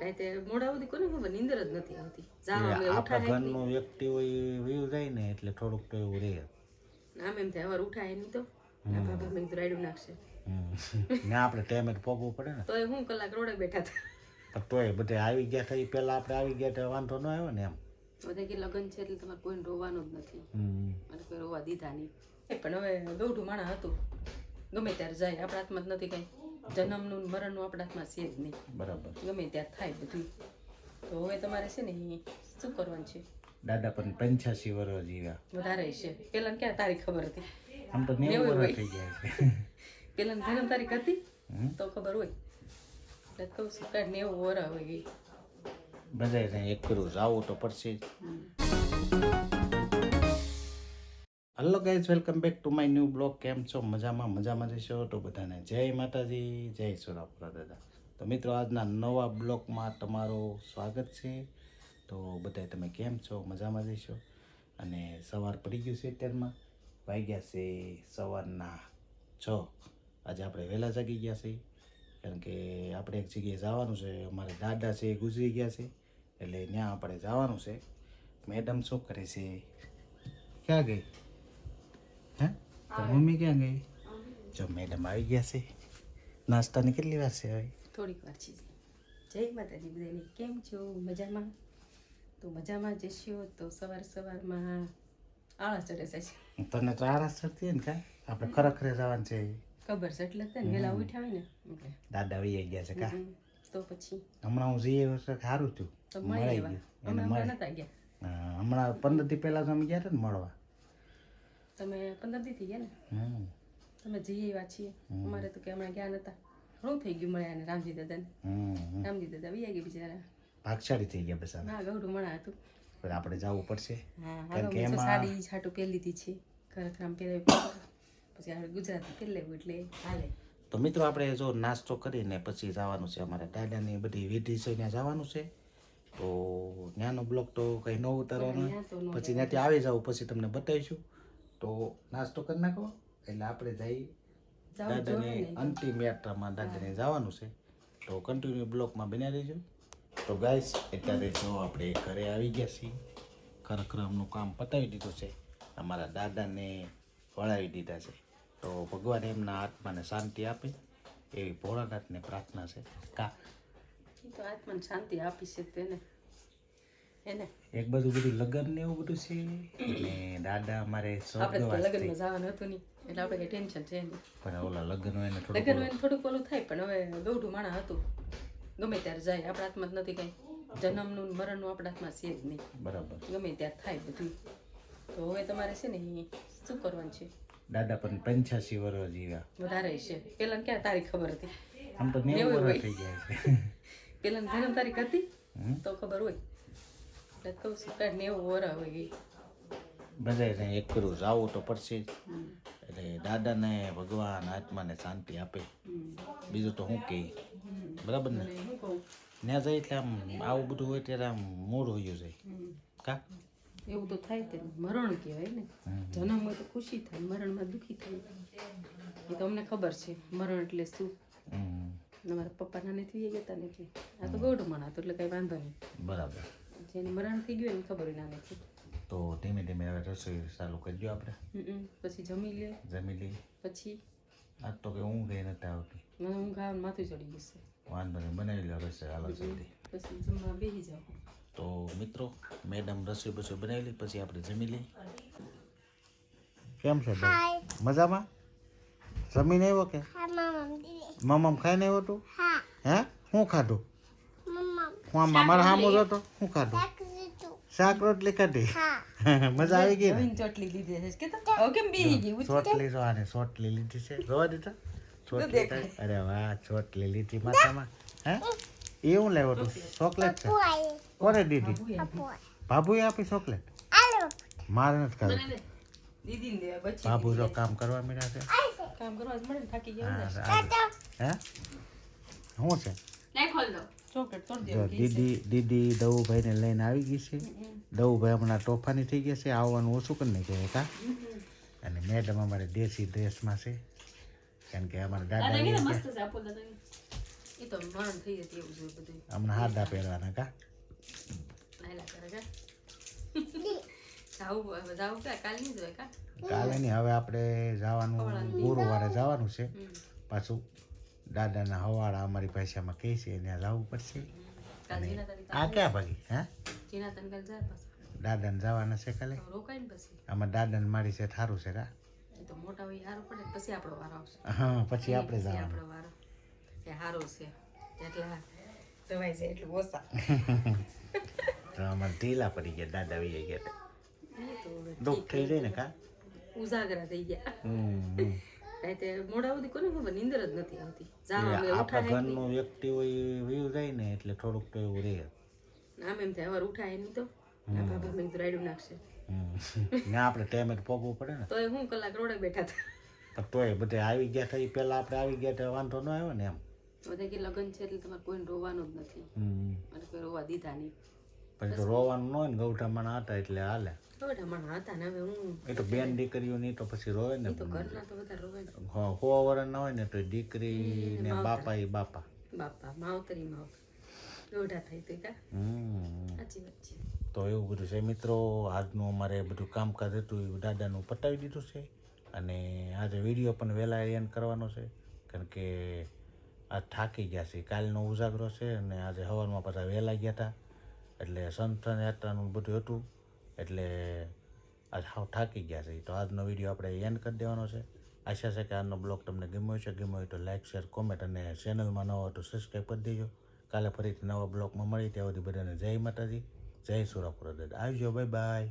રાતે મોડા સુધી કોને ખબર? નીંદર જ નથી આવતી. જાવા અમે આપણા ઉઠાય નહીં. વ્યક્તિ હોય વયું જાય ને એટલે થોડુંક તો એવું રહે. આમ એમ થાય અવાર ઉઠાય નહીં તો? આ બાબા મેં રાયડું નાખશે. હમ. આપણે ટાઈમે પોગવું પડે ને. તો હું કલાક રોડે બેઠા હતા. તોય બધે આવી ગયા હતા એ પહેલા આપણે આવી ગયા હતા વાંધો ન આવ્યો ને એમ. બધા કે લગ્ન છે એટલે તમારે કોઈને રોવાનું જ નથી. મને કોઈ રોવા દીધા નહીં. પણ હવે ગૌઢું માણા હતું. ગમે ત્યારે જાય આપણા હાથમાં જ નથી કાંઈ. જન્મનું ને મરણનું આપણા હાથમાં છે જ નહીં. બરાબર. ગમે ત્યાં થાય બધું. તો હવે તમારે છે ને શું કરવાનું છે? દાદા પણ પંચ્યાસી વર્ષ જીવ્યા. વધારે છે. પેલા ક્યાં તારીખ ખબર હતી? આમ તો નેવું વર્ષ થઈ ગયા છે. પેલા જન્મ તારીખ હતી? તો ખબર હોય. એટલે કહું છું કાંઈ નેવું વર્ષ હોય ગઈ બધાને એક કરું આવું તો પડશે જ. Hello guys welcome back to my new blog કેમ છો? મજામાં મજામાં રહેશો તો બધાને જય માતાજી, જય સોરાપુરા દાદા. તો મિત્રો, આજના નવા બ્લોગમાં તમારું સ્વાગત છે. તો બધા તમે કેમ છો? મજામાં રહેશો અને સવાર પડી ગયું છે અત્યારમાં. વાગ્યા છે સવારના છ. આજે આપણે વહેલા જાગી ગયા છે. કારણ કે આપણે એક જગ્યાએ જવાનું છે. અમારે દાદા છે એ ગુજરી ગયા છે. એટલે ત્યાં આપણે જવાનું છે. મેડમ શું કરે છે? ક્યાં ગઈ? તો મમ્મી ક્યાં ગઈ જો મેડમ આવી ગયા છે નાસ્તાની કેટલી વાર છે હવે થોડીક વાર છે જય માતાજી બધાને કેમ છો મજામાં તો મજામાં જશો તો સવાર સવારમાં આળસ ચડે છે તને તો આળસ ચડતી ને કા આપણે ખરેખર જવાનું છે ખબર છે એટલે તને વેલા ઉઠ્યા હોય ને દાદા વહી ગયા છે કા તો પછી હમણાં હું જઈએ વર્ષે સારું થયું તો મળી ગયું હમણાં પંદર દી પહેલા તો અમે ગયા હતા ને મળવા તમે પંદર દી થઈ ગયા ને? તમે જઈએ એવા છીએ. અમારે તો કે હમણાં ગયા નતા. ઘણું થઈ ગયું મળ્યા ને રામજી દાદાને. હમ હમ. રામજી દાદા વૈયા ગયા બિચારા. ભાગશાળી થઈ ગયા બસ હા ગૌડું મળ્યા હતું. પણ આપણે જવું પડશે. કારણ કે એમાં- સાડી છાટું પહેરી લીધી છે. ખરેખર પહેરાવી પછી આપણે ગુજરાતી પહેરી લેવું એટલે હાલે. તો મિત્રો આપણે જો નાસ્તો કરીને પછી જવાનું છે. અમારે દાદાની બધી વિધિ છે ત્યાં જવાનું છે. તો ત્યાંનો બ્લોક તો કંઈ ન ઉતારવાનો. ન પછી ત્યાંથી આવી જાવ પછી તમને બતાવીશું. તો નાસ્તો કરી નાખો. એટલે આપણે જઈ દાદાને અંતિમ યાત્રામાં દાદાને જવાનું છે. તો કન્ટિન્યુ બ્લોકમાં બન્યા રહેજો. તો ગાઈસ અત્યારે જો આપણે ઘરે આવી ગયા છીએ. કાર્યક્રમનું કામ પતાવી દીધું છે. અમારા દાદાને વળાવી દીધા છે. તો ભગવાન એમના આત્માને શાંતિ આપે. એવી ભોળાનાથને પ્રાર્થના છે. કા? તો આત્માને શાંતિ આપી છે તેને. એને. એક બાજુ બધું લગ્ન ને એવું બધું છે. અને દાદા અમારે સ્વર્ગવાસ જવાનું હતું નહીં. એટલે આપણે ટેન્શન છે પણ ઓલા લગ્ન હોય ને લગ્ન હોય ને થોડુંક ઓલું થાય પણ હવે દોઢું માણા હતું. ગમે ત્યારે જાય આપણા હાથમાં જ નથી કાંઈ. જન્મનું મરણ મરણનું આપણા હાથમાં છે જ નહીં. બરાબર. ગમે ત્યારે થાય બધું. તો હવે તમારે છે ને શું કરવાનું છે? દાદા પણ પંચ્યાસી વર્ષ જીવ્યા. વધારે છે. પેલા ક્યાં તારીખ ખબર હતી? આમ તો નેવું વર્ષ થઈ ગયા છે. પેલા જન્મ તારીખ હતી? તો ખબર હોય. એટલે કહું છું કાંઈ નેવું વરા હોય બધાને એક કરું જાવું તો પડશે એટલે દાદાને ભગવાન આત્માને શાંતિ આપે. બીજું તો હું કહે બરાબર ને? ત્યાં જાય એટલે આમ આવું બધું હોય ત્યારે આમ મૂળ હોયું જાય. કા? એવું તો થાય તે મરણ કહેવાય ને. જન્મ હોય તો ખુશી થાય મરણમાં દુઃખી થાય. એ તો અમને ખબર છે. મરણ એટલે શું અમારા મારા પપ્પા નાનેથી થઈ ગયા હતા ને એટલે આ તો ગૌડ મણા હતું એટલે કઈ વાંધો નહીં. બરાબર. જેને મરણ થઈ ગયું એને ખબર નાનેથી તો ધીમે ધીમે હવે રસોઈ ચાલુ કરજો આપણે. પછી જમી લે. જમી લઈએ પછી? આજ તો કે ઊંઘ એ નથી આવતી. મને ઊંઘ આવે માથું ચડી જશે. વાંધો નહીં બનાવી લો રસોઈ હાલો જલ્દી. પછી જમવા બેસી જાઓ. તો મિત્રો મેડમ રસોઈ બસોઈ બનાવી લઈ પછી આપણે જમી લઈએ. કેમ છે મજામાં? જમીને આવ્યો કે? મમ્મ ખાઈને આવ્યો તું? હે. શું ખાધું? હું મારા હામો હતો શું ખાધું? શાક રોટલી ખાધી મજા આવી ગઈ ને? નવીન ચોટલી લીધી છે કે તો કેમ બેસી ગઈ? ચોટલી જો. આને ચોટલી લીધી છે. જોવા દીધા ચોટલી અરે વાહ ચોટલી લીધી માથામાં હે? એ હું લેવો તું. ચોકલેટ છે. કોને દીધી? બાબુએ આપી ચોકલેટ? મારે નથી ખાવી. બાબુ જો કામ કરવા મળ્યા છે. કામ કરવા મળે થાકી ગયા. હા, શું છે? જો દેવાની દીદી દીદી દવુભાઈને લઈને આવી ગઈ છે. દવુભાઈ હમણાં તોફાની થઈ ગયા છે. આવવાનું ઓછું કરી નાખ્યું કા? અને મેડમ અમારે દેશી ડ્રેસમાં છે. કારણ કે અમારે દાદા હમણાં હાડા પહેરવાના કા? કાલે નહીં હવે આપણે જવાનું ગુરુવારે જવાનું છે. પાછું દાદાના હવાળા અમારી ભાષામાં કહે છે ત્યાં લાવવું પડશે. અને આ ક્યાં ભાગી? હા? દાદાને જવાના છે કાલે? આમાં દાદાને મારી છે સારું છે આવશે. હા પછી આપણે જવાનું. તો અમારે ઢીલા પડી ગયા દાદા વહી ગયા. દુઃખ થઈ જાય ને કા? ઉજાગરા થઈ ગયા. હમ. મોડા સુધી કોને ખબર? નીંદર જ નથી આવતી. એ જાવા અમે આપણા ઉઠાય વ્યક્તિ હોય વયું જાય ને એટલે થોડુંક તો એવું રહે. આમ એમ થાય હવે ઉઠાય નહીં તો? આ બાબા મેં કીધું રાયડું નાખશે. ને આપણે ટાઈમે પોગવું પડે ને. તો હું કલાક રોડે બેઠા હતા. તોય બધે આવી ગયા થઈ પહેલા આપણે આવી ગયા વાંધો ન આવ્યો ને એમ. બધા કે લગ્ન છે એટલે તમારે કોઈ રોવાનું જ નથી. હમ. કોઈ રોવા દીધા નહીં. પછી તો રોવાનું ન હોય ને ગૌઠામાં હતા એટલે હાલે. એ તો બેન દીકરીઓ તો પછી રોવે ને હા ને ના હોય ને તો દીકરી ને બાપા એ બાપા. બાપા માવતરી તો એવું બધું છે. મિત્રો આજનું અમારે બધું કામકાજ હતું એ દાદાનું પતાવી દીધું છે. અને આજે વીડિયો પણ વહેલા એન્ડ કરવાનો છે. કારણ કે આ થાકી ગયા છે. કાલનો ઉજાગરો છે અને આજે સવારમાં પાછા વહેલા ગયા હતા. એટલે સંતન યાત્રાનું બધું હતું. એટલે આજ હાવ થાકી ગયા છે. તો આજનો વીડિયો આપણે એન્ડ કરી દેવાનો છે. આશા છે કે આજનો બ્લોગ તમને ગમ્યો છે ગમ્યો હોય તો લાઇક શેર કોમેન્ટ અને ચેનલમાં નવો હોય તો સબસ્ક્રાઈબ કરી દેજો. કાલે ફરીથી નવા બ્લોગમાં મળી ત્યાં સુધી બધાને જય માતાજી. જય સુરાપુર દાદા. આવજો. Bye bye